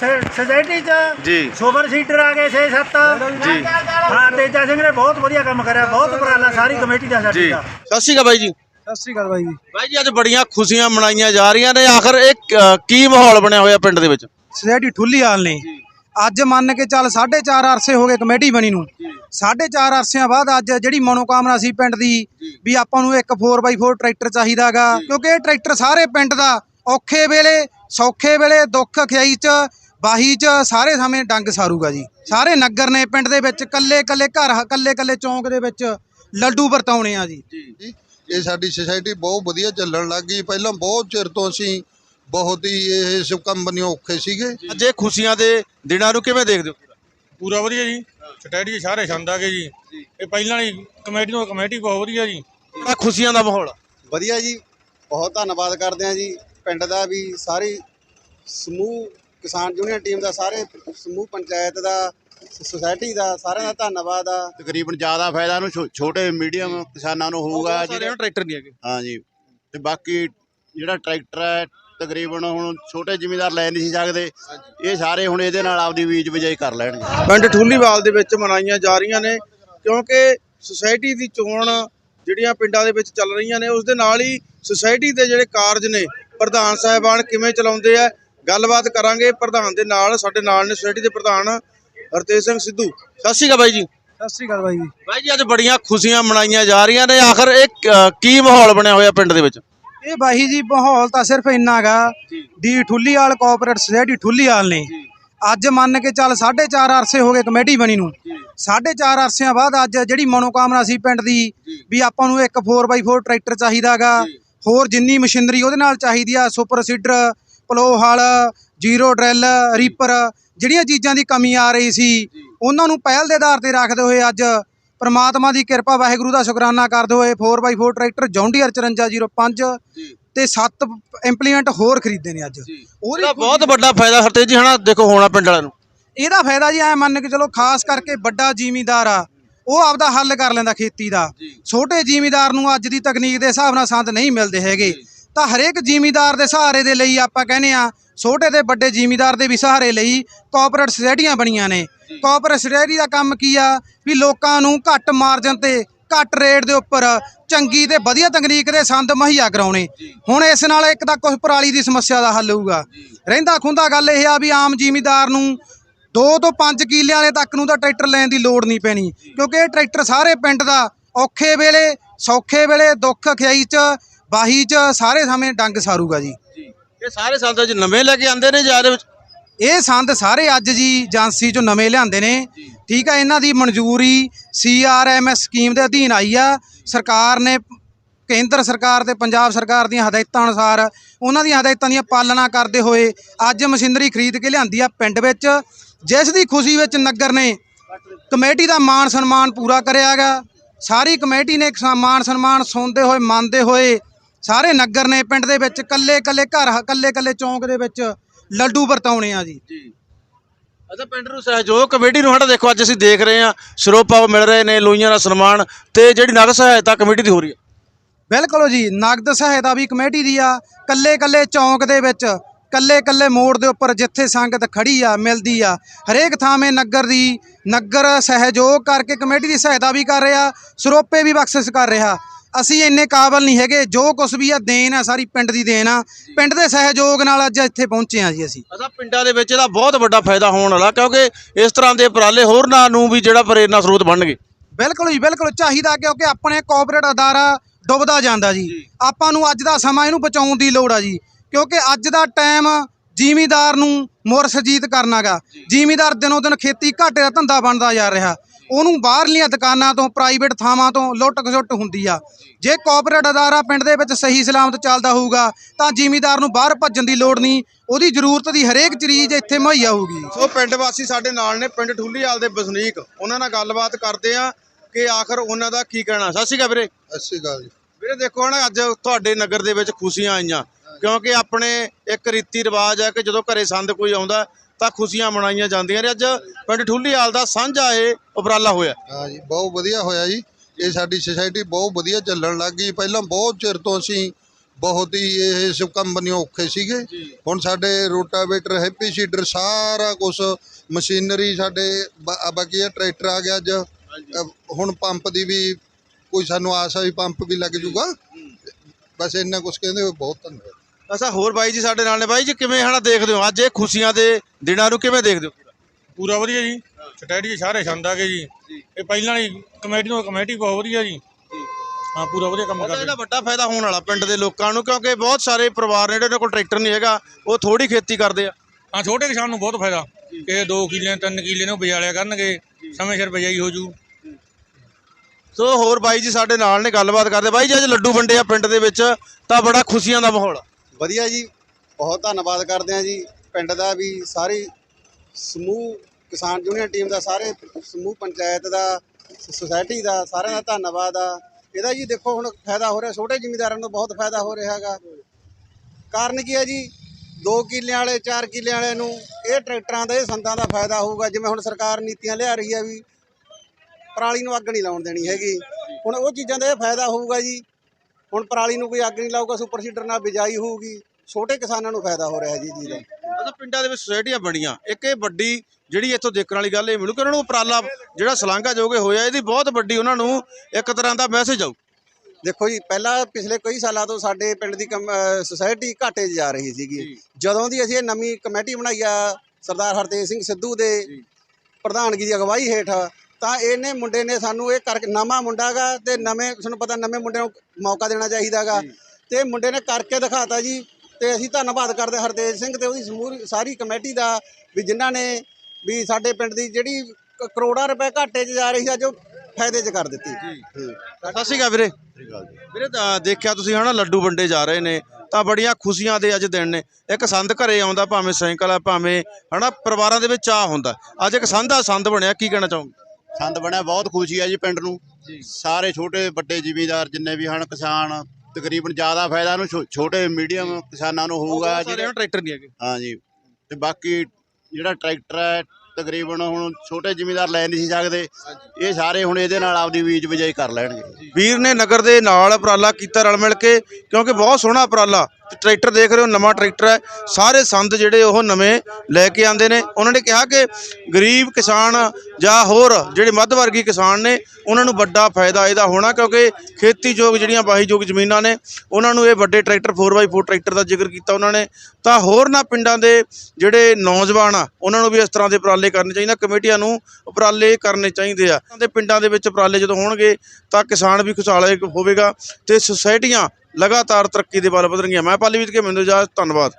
Society ਚ ਜੀ। Super seeder ਆ ਗਏ 6-7 ਜੀ। ਹਾਂ ਤੇਜਾ ਸਿੰਘ ਨੇ ਬਹੁਤ ਵਧੀਆ ਕੰਮ ਕਰਿਆ ਬਹੁਤ ਉਪਰਾਲਾ ਸਾਰੀ ਕਮੇਟੀ ਦਾ ਸਾਡੀ ਜੀ। ਦਾ। ਸਤਿ ਸ਼੍ਰੀ ਅਕਾਲ ਬਾਈ ਜੀ। ਸਤਿ ਸ੍ਰੀ ਅਕਾਲ ਬਾਈ ਜੀ। ਬਾਈ ਜੀ ਅੱਜ ਬੜੀਆਂ ਖੁਸ਼ੀਆਂ ਮਨਾਈਆਂ ਜਾ ਰਹੀਆਂ ਨੇ। ਆਖਰ ਇਹ ਕ- ਕੀ ਮਾਹੌਲ ਬਣਿਆ ਹੋਇਆ ਪਿੰਡ ਦੇ ਵਿੱਚ? ਸੋਸਾਇਟੀ ਠੁੱਲੀ ਹਾਲ ਨੇ। ਅੱਜ ਮੰਨ ਕੇ ਚੱਲ 4.5 ਅਰਸੇ ਹੋ ਗਏ ਕਮੇਟੀ ਬਣੀ ਨੂੰ। 4.5 ਅਰਸਿਆਂ ਬਾਅਦ ਅੱਜ ਜਿਹੜੀ ਮਨੋਕਾਮਨਾ ਸੀ ਪਿੰਡ ਦੀ ਵੀ ਆਪਾਂ ਨੂੰ ਇੱਕ 4x4 ਟਰੈਕਟਰ ਚਾਹੀਦਾਗਾ ਕਿਉਂਕਿ ਇਹ ਟਰੈਕਟਰ ਸਾਰੇ ਪਿੰਡ ਦਾ ਔਖੇ ਵੇਲੇ ਸੌਖੇ ਵੇਲੇ ਦੁੱਖ ਖਿਆਈ ਚ ਬਾਹੀ ਚ ਸਾਰੇ ਸਮੇਂ ਡੰਗ ਸਾਰੂਗਾ ਜੀ। ਸਾਰੇ ਨਗਰ ਨੇ ਪਿੰਡ ਦੇ ਵਿੱਚ ਕੱਲੇ ਕੱਲੇ ਘਰ ਕੱਲੇ ਕੱਲੇ ਚੌਂਕ ਦੇ ਵਿੱਚ ਲੱਡੂ ਵਰਤਾਉਣੇ ਆ ਜੀ। ਜੀ। ਇਹ ਸਾਡੀ ਸੁਸਾਇਟੀ ਬਹੁਤ ਵਧੀਆ ਚੱਲਣ ਲੱਗ ਗਈ। ਪਹਿਲਾਂ ਬਹੁਤ ਚਿਰ ਤੋਂ ਅਸੀਂ ਬਹੁਤ ਹੀ ਇਹ ਸਭ ਕੰਮ ਬਣਿਓ ਔਖੇ ਸੀਗੇ। ਅੱਜ ਇਹ ਖੁਸ਼ੀਆਂ ਦੇ ਦਿਨਾਂ ਨੂੰ ਕਿਵੇਂ ਦੇਖਦੇ ਹੋ? ਪੂਰਾ ਵਧੀਆ ਜੀ। ਸਟੈਡੀ ਸਾਰੇ ਛੰਦ ਆ ਗਏ ਜੀ। ਇਹ ਪਹਿਲਾਂ ਵਾਲੀ ਕਮੇਟੀ ਤੋਂ ਕਮੇਟੀ ਬਹੁਤ ਵਧੀਆ ਜੀ। ਕਿਹੜਾ ਖੁਸ਼ੀਆਂ ਦਾ ਮਾਹੌਲ? ਆ? ਵਧੀਆ ਜੀ। ਬਹੁਤ ਧੰਨਵਾਦ ਕਰਦੇ ਹਾਂ ਜੀ। ਪਿੰਡ ਦਾ ਵੀ ਸਾਰੀ ਸਮੂਹ ਕਿਸਾਨ ਯੂਨੀਅਨ ਟੀਮ ਦਾ ਸਾਰੇ ਸਮੂਹ ਪੰਚਾਇਤ ਦਾ ਸੁਸਾਇਟੀ ਦਾ ਸਾਰਿਆਂ ਦਾ ਧੰਨਵਾਦ ਆ। ਤਕਰੀਬਨ ਜ਼ਿਆਦਾ ਫਾਇਦਾ ਨੂੰ ਛੋ- ਛੋਟੇ ਮੀਡੀਅਮ ਕਿਸਾਨਾਂ ਨੂੰ ਹੋਊਗਾ ਜਿਹੜੇ ਟਰੈਕਟਰ ਨਹੀਂ ਹੈਗੇ। ਹਾਂਜੀ। ਤੇ ਬਾਕੀ ਜਿਹੜਾ ਟਰੈਕਟਰ ਹੈ ਤਕਰੀਬਨ ਹੁਣ ਛੋਟੇ ਜ਼ਿਮੀਂਦਾਰ ਲੈ ਨਹੀਂ ਸੀ ਸਕਦੇ। ਇਹ ਸਾਰੇ ਹੁਣ ਇਹਦੇ ਨਾਲ ਆਪਦੀ ਬੀਜ ਬਿਜਾਈ ਕਰ ਲੈਣਗੇ। ਪਿੰਡ ਠੂਲੀਵਾਲ ਦੇ ਵਿੱਚ ਮਨਾਈਆਂ ਜਾ ਰਹੀਆਂ ਨੇ ਕਿਉਂਕਿ ਸੁਸਾਇਟੀ ਦੀ ਚੋਣ ਜਿਹੜੀਆਂ ਪਿੰਡਾਂ ਦੇ ਵਿੱਚ ਚੱਲ ਰਹੀਆਂ ਨੇ ਉਸ ਦੇ ਨਾਲ ਹੀ ਸੁਸਾਇਟੀ ਦੇ ਜਿਹੜੇ ਕਾਰਜ ਨੇ ਪ੍ਰਧਾਨ ਸਾਹਿਬਾਨ ਕਿਵੇਂ ਚਲਾਉਂਦੇ ਆ ਗੱਲਬਾਤ ਕਰਾਂਗੇ ਪ੍ਰਧਾਨ ਦੇ ਨਾਲ ਸਾਡੇ ਨਾਲ ਨੇ ਸੁਸਾਇਟੀ ਦੇ ਪ੍ਰਧਾਨ ਹਰਤੇਜ ਸਿੰਘ ਸਿੱਧੂ। ਸਤਿ ਸ਼੍ਰੀ ਅਕਾਲ ਬਾਈ ਜੀ। ਸਤਿ ਸ੍ਰੀ ਅਕਾਲ ਬਾਈ ਜੀ। ਬਾਈ ਜੀ ਅੱਜ ਬੜੀਆਂ ਖੁਸ਼ੀਆਂ ਮਨਾਈਆਂ ਜਾ ਰਹੀਆਂ ਨੇ। ਆਖਰ ਇਹ ਕ- ਕੀ ਮਾਹੌਲ ਬਣਿਆ ਹੋਇਆ ਪਿੰਡ ਦੇ ਵਿੱਚ? ਇਹ ਬਾਈ ਜੀ ਮਾਹੌਲ ਤਾਂ ਸਿਰਫ ਇੰਨਾਗਾ ਦੀ ਠੁੱਲੀ ਵਾਲ ਕੋਆਪਰੇਟ ਸੁਸਾਇਟੀ ਠੁੱਲੀ ਵਾਲ ਨੇ। ਅੱਜ ਮੰਨ ਕੇ ਚੱਲ 4.5 ਅਰਸੇ ਹੋ ਗਏ ਕਮੇਟੀ ਬਣੀ ਨੂੰ। 4.5 ਅਰਸਿਆਂ ਬਾਅਦ ਅੱਜ ਜਿਹੜੀ ਮਨੋਕਾਮਨਾ ਸੀ ਪਿੰਡ ਦੀ ਵੀ ਆਪਾਂ ਨੂੰ ਇੱਕ 4x4 ਟਰੈਕਟਰ ਚਾਹੀਦਾਗਾ ਹੋਰ ਜਿੰਨੀ ਮਸ਼ੀਨਰੀ ਉਹਦੇ ਨਾਲ ਚਾਹੀਦੀ ਆ ਸੁਪਰ ਸੀਡਰ ਪਲੋ ਹਲ ਜ਼ੀਰੋ ਡਰਿੱਲ ਰੀਪਰ ਜਿਹੜੀਆਂ ਚੀਜ਼ਾਂ ਦੀ ਕਮੀ ਆ ਰਹੀ ਸੀ ਉਹਨਾਂ ਨੂੰ ਪਹਿਲ ਦੇ ਆਧਾਰ ਤੇ ਰੱਖਦੇ ਹੋਏ ਅੱਜ ਪ੍ਰਮਾਤਮਾ ਦੀ ਕਿਰਪਾ ਵਾਹਿਗੁਰੂ ਦਾ ਸ਼ੁਕਰਾਨਾ ਕਰਦੇ ਹੋਏ 4x4 ਟਰੈਕਟਰ ਜੌਂਡੀਅਰ 5405 ਤੇ 7 ਇੰਪਲੀਮੈਂਟ ਹੋਰ ਖਰੀਦੇ ਨੇ ਅੱਜ। ਉਹਦੀ ਬਹੁਤ ਵੱਡਾ ਫਾਇਦਾ ਹਰਤੇਜ ਜੀ ਹਨਾ? ਦੇਖੋ ਹੋਣਾ ਪਿੰਡ ਵਾਲਿਆਂ ਨੂੰ। ਇਹਦਾ ਫਾਇਦਾ ਜੀ ਐ ਮੰਨ ਕੇ ਚਲੋ ਖਾਸ ਕਰਕੇ ਵੱਡਾ ਜ਼ਿਮੀਂਦਾਰ ਆ ਉਹ ਆਪਦਾ ਹੱਲ ਕਰ ਲੈਂਦਾ ਖੇਤੀ ਦਾ। ਛੋਟੇ ਜ਼ਿਮੀਂਦਾਰ ਨੂੰ ਅੱਜ ਦੀ ਤਕਨੀਕ ਦੇ ਹਿਸਾਬ ਨਾਲ ਸੰਦ ਨਹੀਂ ਮਿਲਦੇ ਹੈਗੇ। ਤਾਂ ਹਰੇਕ ਜ਼ਿਮੀਂਦਾਰ ਦੇ ਸਹਾਰੇ ਦੇ ਲਈ ਆਪਾਂ ਕਹਿੰਦੇ ਆ ਛੋਟੇ ਤੇ ਵੱਡੇ ਜ਼ਿਮੀਂਦਾਰ ਦੇ ਵੀ ਸਹਾਰੇ ਲਈ ਕੋਆਪਰੇਟ ਸੁਸਾਇਟੀਆਂ ਬਣੀਆਂ ਨੇ। ਕੋਆਪਰੇਟ ਸੁਸਾਇਟੀ ਦਾ ਕੰਮ ਕੀ ਆ? ਵੀ ਲੋਕਾਂ ਨੂੰ ਘੱਟ ਮਾਰਜਨ ਤੇ ਘੱਟ ਰੇਟ ਦੇ ਉੱਪਰ ਚੰਗੀ ਤੇ ਵਧੀਆ ਤਕਨੀਕ ਦੇ ਸੰਦ ਮੁਹੱਈਆ ਕਰਾਉਣੇ। ਹੁਣ ਇਸ ਨਾਲ ਇੱਕ ਤਾਂ ਕੁਝ ਪਰਾਲੀ ਦੀ ਸਮੱਸਿਆ ਦਾ ਹੱਲ ਹੋਊਗਾ। ਰਹਿੰਦਾ ਖੁੰਦਾ ਗੱਲ ਇਹ ਆ ਵੀ ਆਮ ਜ਼ਿਮੀਂਦਾਰ ਨੂੰ 2 ਤੋਂ 5 ਕਿੱਲਿਆਂ ਵਾਲੇ ਤੱਕ ਨੂੰ ਤਾਂ ਟਰੈਕਟਰ ਲੈਣ ਦੀ ਲੋੜ ਨਹੀਂ ਪੈਣੀ। ਕਿਉਂਕਿ ਇਹ ਟਰੈਕਟਰ ਸਾਰੇ ਪਿੰਡ ਦਾ ਔਖੇ ਵੇਲੇ ਸੌਖੇ ਵੇਲੇ ਦੁੱਖ ਖਿਆਈ ਚ ਬਾਹੀ ਚ ਸਾਰੇ ਸਮੇਂ ਡੰਗ ਸਾਰੂਗਾ ਜੀ। ਇਹ ਸਾਰੇ ਸੰਦਾਂ 'ਚ ਨਵੇਂ ਲੈ ਕੇ ਆਂਦੇ ਨੇ ਜਾਂ ਇਹਦੇ ਵਿੱਚ? ਇਹ ਸੰਦ ਸਾਰੇ ਅੱਜ ਜੀ ਏਜੰਸੀ ਚੋਂ ਨਵੇਂ ਲਿਆਂਦੇ ਨੇ। ਠੀਕ ਆ ਇਹਨਾਂ ਦੀ ਮਨਜ਼ੂਰੀ ਸੀਆਰਐਮਐਸ ਸਕੀਮ ਦੇ ਅਧੀਨ ਆਈ ਆ। ਸਰਕਾਰ ਨੇ ਕੇਂਦਰ ਸਰਕਾਰ ਤੇ ਪੰਜਾਬ ਸਰਕਾਰ ਦੀਆਂ ਹਦਾਇਤਾਂ ਅਨੁਸਾਰ ਉਹਨਾਂ ਦੀਆਂ ਹਦਾਇਤਾਂ ਦੀਆਂ ਪਾਲਣਾ ਕਰਦੇ ਹੋਏ ਅੱਜ ਮਸ਼ੀਨਰੀ ਖਰੀਦ ਕੇ ਲਿਆਂਦੀ ਆ ਪਿੰਡ ਵਿੱਚ। ਜਿਸ ਦੀ ਖੁਸ਼ੀ ਵਿੱਚ ਨਗਰ ਨੇ ਕਮੇਟੀ ਦਾ ਮਾਣ ਸਨਮਾਨ ਪੂਰਾ ਕਰਿਆਗਾ ਸਾਰੀ ਕਮੇਟੀ ਨੇ ਮਾਣ ਸਨਮਾਨ ਸੁਣਦੇ ਹੋਏ ਮੰਨਦੇ ਹੋਏ ਸਾਰੇ ਨਗਰ ਨੇ ਪਿੰਡ ਦੇ ਵਿੱਚ ਕੱਲੇ ਕੱਲੇ ਘਰ ਕੱਲੇ ਕੱਲੇ ਚੌਂਕ ਦੇ ਵਿੱਚ ਲੱਡੂ ਵਰਤਾਉਣੇ ਆ ਜੀ। ਅੱਛਾ ਪਿੰਡ ਨੂੰ ਸਹਿਯੋਗ ਕਮੇਟੀ ਨੂੰ ਹਟਾ ਦੇਖੋ ਅੱਜ ਅਸੀਂ ਦੇਖ ਰਹੇ ਹਾਂ ਸਰੋਪਾ ਮਿਲ ਰਹੇ ਨੇ ਲੋਈਆਂ ਦਾ ਸਨਮਾਨ ਤੇ ਜਿਹੜੀ ਨਗਦ ਸਹਾਇਤਾ ਕਮੇਟੀ ਦੀ ਹੋ ਰਹੀ ਹੈ। ਬਿਲਕੁਲ ਜੀ ਨਗਦ ਸਹਾਇਤਾ ਵੀ ਕਮੇਟੀ ਦੀ ਆ ਕੱਲੇ ਕੱਲੇ ਚੌਂਕ ਦੇ ਵਿੱਚ ਕੱਲੇ ਕੱਲੇ ਮੋੜ ਦੇ ਉੱਪਰ ਜਿੱਥੇ ਸੰਗਤ ਖੜੀ ਆ ਮਿਲਦੀ ਆ ਹਰੇਕ ਥਾਵੇਂ ਨਗਰ ਦੀ ਨਗਰ ਸਹਿਯੋਗ ਕਰਕੇ ਕਮੇਟੀ ਦੀ ਸਹਾਇਤਾ ਵੀ ਕਰ ਰਿਹਾ ਸਰੋਪੇ ਵੀ ਬਖਸ਼ਿਸ਼ ਕਰ ਰਿਹਾ। ਅਸੀਂ ਇੰਨੇ ਕਾਬਲ ਨਹੀਂ ਹੈਗੇ ਜੋ ਕੁਝ ਵੀ ਆ ਦੇਣ ਆ ਸਾਰੀ ਪਿੰਡ ਦੀ ਦੇਣ ਆ। ਪਿੰਡ ਦੇ ਸਹਿਯੋਗ ਨਾਲ ਅੱਜ ਇੱਥੇ ਪਹੁੰਚੇ ਆ ਜੀ ਅਸੀਂ। ਅੱਛਾ ਪਿੰਡਾਂ ਦੇ ਵਿੱਚ ਇਹਦਾ ਬਹੁਤ ਵੱਡਾ ਫਾਇਦਾ ਹੋਣ ਵਾਲਾ ਕਿਉਂਕਿ ਇਸ ਤਰ੍ਹਾਂ ਦੇ ਉਪਰਾਲੇ ਹੋਰਨਾਂ ਨੂੰ ਵੀ ਜਿਹੜਾ ਪ੍ਰੇਰਨਾ ਸਰੋਤ ਬਣਨਗੇ। ਬਿਲਕੁਲ ਜੀ ਬਿਲਕੁਲ ਚਾਹੀਦਾ ਕਿਉਂਕਿ ਆਪਣੇ ਕੋਆਪਰੇਟ ਅਦਾਰਾ ਡੁੱਬਦਾ ਜਾਂਦਾ ਜੀ। ਆਪਾਂ ਨੂੰ ਅੱਜ ਦਾ ਸਮਾਂ ਇਹਨੂੰ ਬਚਾਉਣ ਦੀ ਲੋੜ ਆ ਜੀ ਕਿਉਂਕਿ ਅੱਜ ਦਾ ਟਾਈਮ ਜ਼ਿਮੀਦਾਰ ਨੂੰ ਮੁਰਸਜੀਤ ਕਰਨਾਗਾ। ਜ਼ਿਮੀਦਾਰ ਦਿਨੋਂ ਦਿਨ ਖੇਤੀ ਘਾਟੇ ਦਾ ਧੰਦਾ ਬਣਦਾ ਜਾ ਰਿਹਾ। ਉਹਨੂੰ ਬਾਹਰਲੀਆਂ ਦੁਕਾਨਾਂ ਤੋਂ ਪ੍ਰਾਈਵੇਟ ਥਾਵਾਂ ਤੋਂ ਲੁੱਟ ਖਸੁੱਟ ਹੁੰਦੀ ਆ। ਜੇ ਕੋਆਪਰੇਟ ਅਦਾਰਾ ਪਿੰਡ ਦੇ ਵਿੱਚ ਸਹੀ ਸਲਾਮਤ ਚੱਲਦਾ ਹੋਊਗਾ ਤਾਂ ਜ਼ਿਮੀਦਾਰ ਨੂੰ ਬਾਹਰ ਭੱਜਣ ਦੀ ਲੋੜ ਨਹੀਂ। ਉਹਦੀ ਜ਼ਰੂਰਤ ਦੀ ਹਰੇਕ ਚੀਜ਼ ਇੱਥੇ ਮੁਹੱਈਆ ਹੋਊਗੀ। ਸੋ ਪਿੰਡ ਵਾਸੀ ਸਾਡੇ ਨਾਲ ਨੇ ਪਿੰਡ ਠੁੱਲੀਵਾਲ ਦੇ ਵਸਨੀਕ। ਉਹਨਾਂ ਨਾਲ ਗੱਲਬਾਤ ਕਰਦੇ ਆ ਕਿ ਆਖਰ ਉਹਨਾਂ ਦਾ ਕੀ ਕਹਿਣਾ। ਸਤਿ ਸ਼੍ਰੀ ਅਕਾਲ ਵੀਰੇ। ਅੱਛੀ ਗੱਲ ਜੀ। ਵੀਰੇ ਦੇਖੋ ਨਾ ਅੱਜ ਤੁਹਾਡੇ ਨਗਰ ਦੇ ਵਿੱਚ ਖੁਸ਼ੀਆਂ ਆਈਆਂ। ਕਿਉਂਕਿ ਆਪਣੇ ਇੱਕ ਰੀਤੀ ਰਿਵਾਜ ਹੈ ਕਿ ਜਦੋਂ ਘਰੇ ਸੰਦ ਕੋਈ ਆਉਂਦਾ ਤਾਂ ਖੁਸ਼ੀਆਂ ਮਨਾਈਆਂ ਜਾਂਦੀਆਂ ਨੇ। ਅੱਜ ਪਿੰਡ ਠੁੱਲੀਵਾਲ ਦਾ ਸਾਂਝਾ ਇਹ ਉਪਰਾਲਾ ਹੋਇਆ। ਹਾਂ ਜੀ ਬਹੁਤ ਵਧੀਆ ਹੋਇਆ ਜੀ। ਇਹ ਸਾਡੀ ਸੁਸਾਇਟੀ ਬਹੁਤ ਵਧੀਆ ਚੱਲਣ ਲੱਗ ਗਈ। ਪਹਿਲਾਂ ਬਹੁਤ ਚਿਰ ਤੋਂ ਅਸੀਂ ਬਹੁਤ ਹੀ ਇਹ ਸਭ ਕੰਮ ਬਣੇ ਔਖੇ ਸੀਗੇ। ਹੁਣ ਸਾਡੇ ਰੋਟਾਵੇਟਰ ਹੈਪੀ ਸੀਡਰ ਸਾਰਾ ਕੁਝ ਮਸ਼ੀਨਰੀ ਸਾਡੇ ਬਾਕੀ ਇਹ ਟਰੈਕਟਰ ਆ ਗਿਆ ਅੱਜ। ਹੁਣ ਪੰਪ ਦੀ ਵੀ ਕੋਈ ਸਾਨੂੰ ਆਸ ਆ ਵੀ ਪੰਪ ਵੀ ਲੱਗ ਜੂਗਾ। ਬਸ ਇੰਨਾ ਕੁਝ ਕਹਿੰਦੇ ਬਹੁਤ ਧੰਨਵਾਦ। ਅੱਛਾ ਹੋਰ ਬਾਈ ਜੀ ਸਾਡੇ ਨਾਲ ਨੇ। ਬਾਈ ਜੀ ਕਿਵੇਂ ਹਨਾ ਦੇਖਦੇ ਹੋ? ਅੱਜ ਇਹ ਖੁਸ਼ੀਆਂ ਦੇ ਦਿਨਾਂ ਨੂੰ ਕਿਵੇਂ ਦੇਖਦੇ ਹੋ? ਪੂਰਾ ਵਧੀਆ ਜੀ। ਸਟੇਡੀ ਸਾਰੇ ਛੰਦ ਆ ਗਏ ਜੀ। ਇਹ ਪਹਿਲਾਂ ਵਾਲੀ ਕਮੇਟੀ ਤੋਂ ਕਮੇਟੀ ਬਹੁਤ ਵਧੀਆ ਜੀ। ਹਾਂ ਪੂਰਾ ਵਧੀਆ ਕੰਮ ਕਰਦੇ। ਇਹਦਾ ਵੱਡਾ ਫਾਇਦਾ ਹੋਣ ਵਾਲਾ ਪਿੰਡ ਦੇ ਲੋਕਾਂ ਨੂੰ ਕਿਉਂਕਿ ਬਹੁਤ ਸਾਰੇ ਪਰਿਵਾਰ ਨੇ ਜਿਹੜੇ ਕੋਲ ਟਰੈਕਟਰ ਨਹੀਂ ਹੈਗਾ ਉਹ ਥੋੜੀ ਖੇਤੀ ਕਰਦੇ ਆ। ਹਾਂ ਛੋਟੇ ਕਿਸਾਨ ਨੂੰ ਬਹੁਤ ਫਾਇਦਾ। ਇਹ 2 ਕਿੱਲੇ 3 ਕਿੱਲੇ ਨੂੰ ਬਿਜਾਲਿਆ ਕਰਨਗੇ। ਸਮੇਂ ਸਿਰ ਬਿਜਾਈ ਹੋ ਜੂ। ਸੋ ਹੋਰ ਬਾਈ ਜੀ ਸਾਡੇ ਨਾਲ ਨੇ ਗੱਲਬਾਤ ਕਰਦੇ। ਬਾਈ ਜੀ ਅੱਜ ਲੱਡੂ ਵੰਡੇ ਆ ਪਿੰਡ ਦੇ ਵਿੱਚ ਤਾਂ ਬੜਾ ਖੁਸ਼ੀਆਂ ਦਾ ਮਾਹੌਲ ਆ। ਵਧੀਆ ਜੀ, ਬਹੁਤ ਧੰਨਵਾਦ ਕਰਦੇ ਹਾਂ ਜੀ। ਪਿੰਡ ਦਾ ਵੀ ਸਾਰੀ ਸਮੂਹ, ਕਿਸਾਨ ਯੂਨੀਅਨ ਟੀਮ ਦਾ, ਸਾਰੇ ਸਮੂਹ ਪੰਚਾਇਤ ਦਾ, ਸੁਸਾਇਟੀ ਦਾ, ਸਾਰਿਆਂ ਦਾ ਧੰਨਵਾਦ ਆ। ਇਹਦਾ ਜੀ ਦੇਖੋ ਹੁਣ ਫਾਇਦਾ ਹੋ ਰਿਹਾ, ਛੋਟੇ ਜ਼ਿਮੀਂਦਾਰਾਂ ਨੂੰ ਬਹੁਤ ਫਾਇਦਾ ਹੋ ਰਿਹਾ ਹੈਗਾ। ਕਾਰਨ ਕੀ ਹੈ ਜੀ? 2 ਕਿੱਲਿਆਂ ਵਾਲੇ 4 ਕਿੱਲਿਆਂ ਵਾਲੇ ਨੂੰ ਇਹ ਟਰੈਕਟਰਾਂ ਦਾ ਇਹ ਸੰਦਾਂ ਦਾ ਫਾਇਦਾ ਹੋਊਗਾ। ਜਿਵੇਂ ਹੁਣ ਸਰਕਾਰ ਨੀਤੀਆਂ ਲਿਆ ਰਹੀ ਹੈ ਵੀ ਪਰਾਲੀ ਨੂੰ ਅੱਗ ਨਹੀਂ ਲਾਉਣ ਦੇਣੀ ਹੈਗੀ। ਹੁਣ ਉਹ ਚੀਜ਼ਾਂ ਦਾ ਇਹ ਫਾਇਦਾ ਹੋਊਗਾ ਜੀ। ਹੁਣ ਪਰਾਲੀ ਨੂੰ ਕੋਈ ਅੱਗ ਨਹੀਂ ਲਾਊਗਾ ਸੁਪਰ ਸੀਡਰ ਨਾਲ ਬਿਜਾਈ ਹੋਊਗੀ ਛੋਟੇ ਕਿਸਾਨਾਂ ਨੂੰ ਫਾਇਦਾ ਹੋ ਰਿਹਾ ਜੀ ਜੀ ਦਾ। ਅੱਛਾ ਪਿੰਡਾਂ ਦੇ ਵਿੱਚ ਸੁਸਾਇਟੀਆਂ ਬਣੀਆਂ ਇੱਕ ਇਹ ਵੱਡੀ ਜਿਹੜੀ ਇੱਥੋਂ ਦੇਖਣ ਵਾਲੀ ਗੱਲ ਇਹ ਮਿਲੂ ਕਿ ਉਹਨਾਂ ਨੂੰ ਉਪਰਾਲਾ ਜਿਹੜਾ ਸਲਾਂਘਾ ਜੋਗੇ ਹੋਇਆ ਇਹਦੀ ਬਹੁਤ ਵੱਡੀ ਉਹਨਾਂ ਨੂੰ ਇੱਕ ਤਰ੍ਹਾਂ ਦਾ ਮੈਸੇਜ ਆਊ। ਦੇਖੋ ਜੀ ਪਹਿਲਾਂ ਪਿਛਲੇ ਕਈ ਸਾਲਾਂ ਤੋਂ ਸਾਡੇ ਪਿੰਡ ਦੀ ਸੁਸਾਇਟੀ ਘਾਟੇ 'ਚ ਜਾ ਰਹੀ ਸੀਗੀ। ਜਦੋਂ ਦੀ ਅਸੀਂ ਇਹ ਨਵੀਂ ਕਮੇਟੀ ਬਣਾਈ ਆ ਸਰਦਾਰ ਹਰਤੇਜ ਸਿੰਘ ਸਿੱਧੂ ਦੇ ਪ੍ਰਧਾਨਗੀ ਦੀ ਅਗਵਾਈ ਹੇਠ ਤਾਂ ਇਹਨੇ ਮੁੰਡੇ ਨੇ ਸਾਨੂੰ ਇਹ ਕਰਕੇ ਨਵਾਂ ਮੁੰਡਾ ਗਾ ਤੇ ਨਵੇਂ ਤੁਹਾਨੂੰ ਪਤਾ ਨਵੇਂ ਮੁੰਡੇ ਨੂੰ ਮੌਕਾ ਦੇਣਾ ਚਾਹੀਦਾਗਾ ਤੇ ਮੁੰਡੇ ਨੇ ਕਰਕੇ ਦਿਖਾਤਾ ਜੀ ਤੇ ਅਸੀਂ ਧੰਨਵਾਦ ਕਰਦੇ ਹਰਤੇਜ ਸਿੰਘ ਤੇ ਉਹਦੀ ਸਮੂਹ ਸਾਰੀ ਕਮੇਟੀ ਦਾ ਵੀ ਜਿਨ੍ਹਾਂ ਨੇ ਵੀ ਸਾਡੇ ਪਿੰਡ ਦੀ ਜਿਹੜੀ ਕ- ਕਰੋੜਾਂ ਰੁਪਏ ਘਾਟੇ 'ਚ ਜਾ ਰਹੀ ਸੀ ਅੱਜ ਉਹ ਫਾਇਦੇ 'ਚ ਕਰ ਦਿੱਤੀ। ਸਤਿ ਸ਼੍ਰੀ ਅਕਾਲ ਵੀਰੇ। ਵੀਰੇ ਤਾਂ ਦੇਖਿਆ ਤੁਸੀਂ ਹਨਾ ਲੱਡੂ ਵੰਡੇ ਜਾ ਰਹੇ ਨੇ ਤਾਂ ਬੜੀਆਂ ਖੁਸ਼ੀਆਂ ਦੇ ਅੱਜ ਦਿਨ ਨੇ। ਇੱਕ ਸੰਦ ਘਰੇ ਆਉਂਦਾ ਭਾਵੇਂ ਸਾਈਕਲ ਆ ਭਾਵੇਂ ਹਨਾ ਪਰਿਵਾਰਾਂ ਦੇ ਵਿੱਚ ਚਾਹ ਹੁੰਦਾ। ਅੱਜ ਇੱਕ ਸੰਧ ਸੰਦ ਬਣਿਆ ਕੀ ਕਹਿਣਾ ਚਾਹੋਗੇ? ਸੰਦ ਬਣਿਆ ਬਹੁਤ ਖੁਸ਼ੀ ਆ ਜੀ ਪਿੰਡ ਨੂੰ। ਸਾਰੇ ਛੋਟੇ ਵੱਡੇ ਜ਼ਿਮੀਂਦਾਰ ਜਿੰਨੇ ਵੀ ਹਨ ਕਿਸਾਨ ਤਕਰੀਬਨ ਜ਼ਿਆਦਾ ਫਾਇਦਾ ਨੂੰ ਛੋਟੇ ਮੀਡੀਅਮ ਕਿਸਾਨਾਂ ਨੂੰ ਹੋਊਗਾ ਜਿਹੜੇ ਟਰੈਕਟਰ ਨਹੀਂ ਹੈਗੇ। ਹਾਂਜੀ ਤੇ ਬਾਕੀ ਜਿਹੜਾ ਟਰੈਕਟਰ ਹੈ ਤਕਰੀਬਨ ਹੁਣ ਛੋਟੇ ਜ਼ਿਮੀਂਦਾਰ ਲੈ ਨਹੀਂ ਸੀ ਸਕਦੇ। ਇਹ ਸਾਰੇ ਹੁਣ ਇਹਦੇ ਨਾਲ ਆਪਦੀ ਬੀਜ ਬਿਜਾਈ ਕਰ ਲੈਣਗੇ। ਵੀਰ ਨੇ ਨਗਰ ਦੇ ਨਾਲ ਉਪਰਾਲਾ ਕੀਤਾ ਰਲ ਮਿਲ ਕੇ ਕਿਉਂਕਿ ਬਹੁਤ ਸੋਹਣਾ ਉਪਰਾਲਾ। ਟਰੈਕਟਰ ਦੇਖ ਰਹੇ ਹੋ, ਨਵਾਂ ਟਰੈਕਟਰ ਹੈ। ਸਾਰੇ ਸੰਦ ਜਿਹੜੇ ਉਹ ਨਵੇਂ ਲੈ ਕੇ ਆਂਦੇ ਨੇ। ਉਹਨਾਂ ਨੇ ਕਿਹਾ ਕਿ ਗਰੀਬ ਕਿਸਾਨ ਜਾਂ ਹੋਰ ਜਿਹੜੇ ਮੱਧ ਵਰਗੀ ਕਿਸਾਨ ਨੇ, ਉਹਨਾਂ ਨੂੰ ਵੱਡਾ ਫਾਇਦਾ ਇਹਦਾ ਹੋਣਾ, ਕਿਉਂਕਿ ਖੇਤੀਯੋਗ ਜਿਹੜੀਆਂ ਵਾਹੀਯੋਗ ਜ਼ਮੀਨਾਂ ਨੇ, ਉਹਨਾਂ ਨੂੰ ਇਹ ਵੱਡੇ ਟਰੈਕਟਰ 4x4 ਟਰੈਕਟਰ ਦਾ ਜ਼ਿਕਰ ਕੀਤਾ ਉਹਨਾਂ ਨੇ। ਤਾਂ ਹੋਰ ਨਾ ਪਿੰਡਾਂ ਦੇ ਜਿਹੜੇ ਨੌਜਵਾਨ ਆ, ਉਹਨਾਂ ਨੂੰ ਵੀ ਇਸ ਤਰ੍ਹਾਂ ਦੇ ਉਪਰਾਲੇ ਕਰਨੇ ਚਾਹੀਦੇ ਕਮੇਟੀਆਂ ਨੂੰ ਉਪਰਾਲੇ ਕਰਨੇ ਚਾਹੀਦੇ ਆ। ਤੇ ਪਿੰਡਾਂ ਦੇ ਵਿੱਚ ਉਪਰਾਲੇ ਜਦੋਂ ਹੋਣਗੇ, ਤਾਂ ਕਿਸਾਨ ਵੀ ਖੁਸ਼ਹਾਲ ਹੋਵੇਗਾ ਤੇ ਸੁਸਾਇਟੀਆਂ ਲਗਾਤਾਰ ਤਰੱਕੀ ਦੇ ਵੱਲ ਵਧਣਗੀਆਂ। ਮੈਂ ਪਾਲੀਵੀਤ ਕੇ ਮੈਨੂੰ ਜਾ ਧੰਨਵਾਦ।